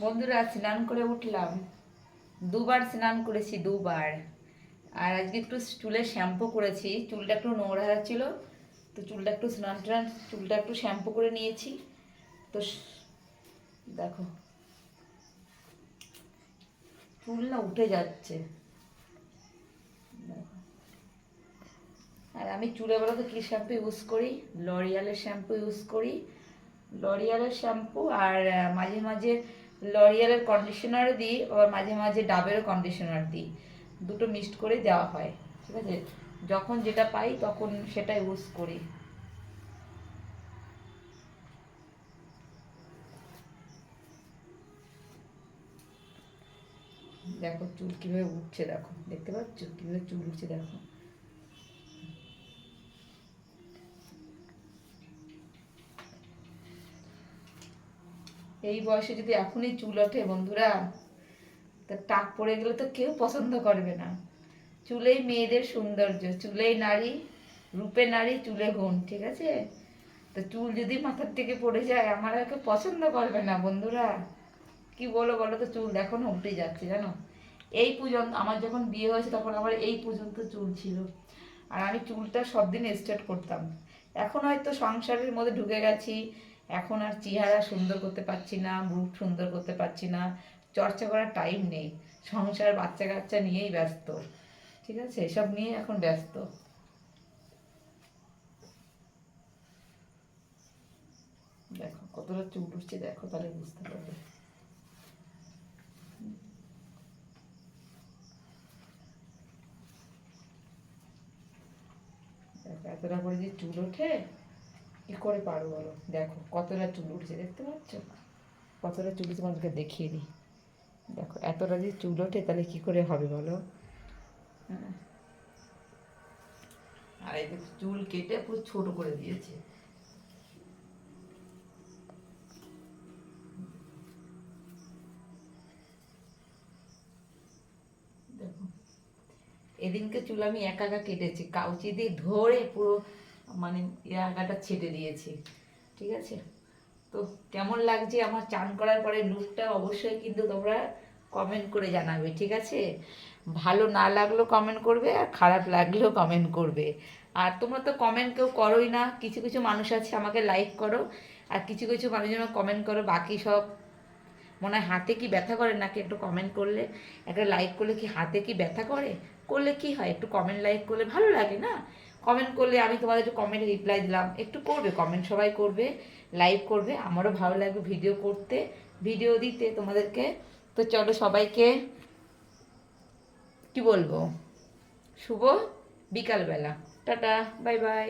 বন্ধুরা, স্নান করে উঠলাম। দুবার স্নান করেছি, দুবার। আর আজকে একটু চুলে শ্যাম্পু করেছি। চুলটা একটু নোংরা ছিল তো চুলটা একটু স্নান টান, চুলটা একটু শ্যাম্পু করে নিয়েছি। তো দেখো। চুল না উঠে যাচ্ছে। আর আমি চুলে বেলাতে কী শ্যাম্পু ইউজ করি? লরিয়ালের শ্যাম্পু ইউজ করি। লরিয়ালের শ্যাম্পু আর মাঝে মাঝে লরিয়ালের কন্ডিশনার দিই, আবার মাঝে মাঝে ডাবেরও কন্ডিশনার দিই। দুটো মিক্সড করে দেওয়া হয়, ঠিক আছে? যখন যেটা পাই তখন সেটা ইউজ করি। দেখো চুল কীভাবে উঠছে দেখো, দেখতে পাচ্ছ? কীভাবে চুল উঠছে দেখো। এই বয়সে যদি এখনই চুল ওঠে, বন্ধুরা, তা টাক পড়ে গেলে তো কেউ পছন্দ করবে না। চুলেই মেয়েদের সৌন্দর্য, চুলেই নারী, রূপে নারী, চুলে গুণ, ঠিক আছে? তো চুল যদি মাথার থেকে পড়ে যায়, আমার আর কেউ পছন্দ করবে না, বন্ধুরা। কি বলো বলো তো, চুল দেখো না উঠে যাচ্ছে, জানো? এই পর্যন্ত, আমার যখন বিয়ে হয়েছে, তখন আমার এই পর্যন্ত চুল ছিল। আর আমি চুলটা সব দিন স্ট্রেট করতাম। এখন হয়তো সংসারের মধ্যে ঢুকে গেছি এখন আর চেহারা সুন্দর করতে পারছি না, মুখ সুন্দর করতে পারছি না, চর্চা করার টাইম নেই, সংসার বাচ্চা কাচ্চা নিয়েই ব্যস্ত, ঠিক আছে? এসব নিয়ে এখন ব্যস্ত। দেখো, কতটা চুল উঠছে, দেখো, তাহলে বুঝতে পারবে। এতটা করে যে চুল ওঠে কি করে পারো বলো? দেখো, কতটা চুল উঠছে, দেখতে পাচ্ছ? কতটা চুল তোমাদেরকে দেখিয়ে দিই। দেখো, এতটা যে চুল ওঠে, তাহলে কি করে হবে বলো। আর এই চুল কেটে পুরো ছোট করে দিয়েছে। এদিনকে চুল আমি একা একা কেটেছি, কাউচি দিয়ে ধরে পুরো মানে এলাকাটা ছেটে দিয়েছি। ঠিক আছে? তো কেমন লাগছে আমার চান করার পরে লুকটা অবশ্যই কিন্তু তোমরা কমেন্ট করে জানাবে, ঠিক আছে? ভালো না লাগলেও কমেন্ট করবে আর খারাপ লাগলেও কমেন্ট করবে। আর তোমরা তো কমেন্ট কেউ করোই না, কিছু কিছু মানুষ আছে আমাকে লাইক করো, আর কিছু কিছু মানুষজন কমেন্ট করো, বাকি সব। মনে হয় হাতে কি ব্যথা করে নাকি একটু কমেন্ট করলে? একটা লাইক করলে কি হাতে কি ব্যথা করে? করলে কি হয়? একটু কমেন্ট লাইক করলে ভালো লাগে না? কমেন্ট করলে আমি তোমাদের একটু কমেন্টে রিপ্লাই দিলাম। একটু করবে কমেন্ট সবাই করবে লাইক করবে, আমারও ভালো লাগবে ভিডিও করতে ভিডিও দিতে তোমাদেরকে। তো চলো সবাইকে, কি বলব? শুভ বিকালবেলা। Tata bye bye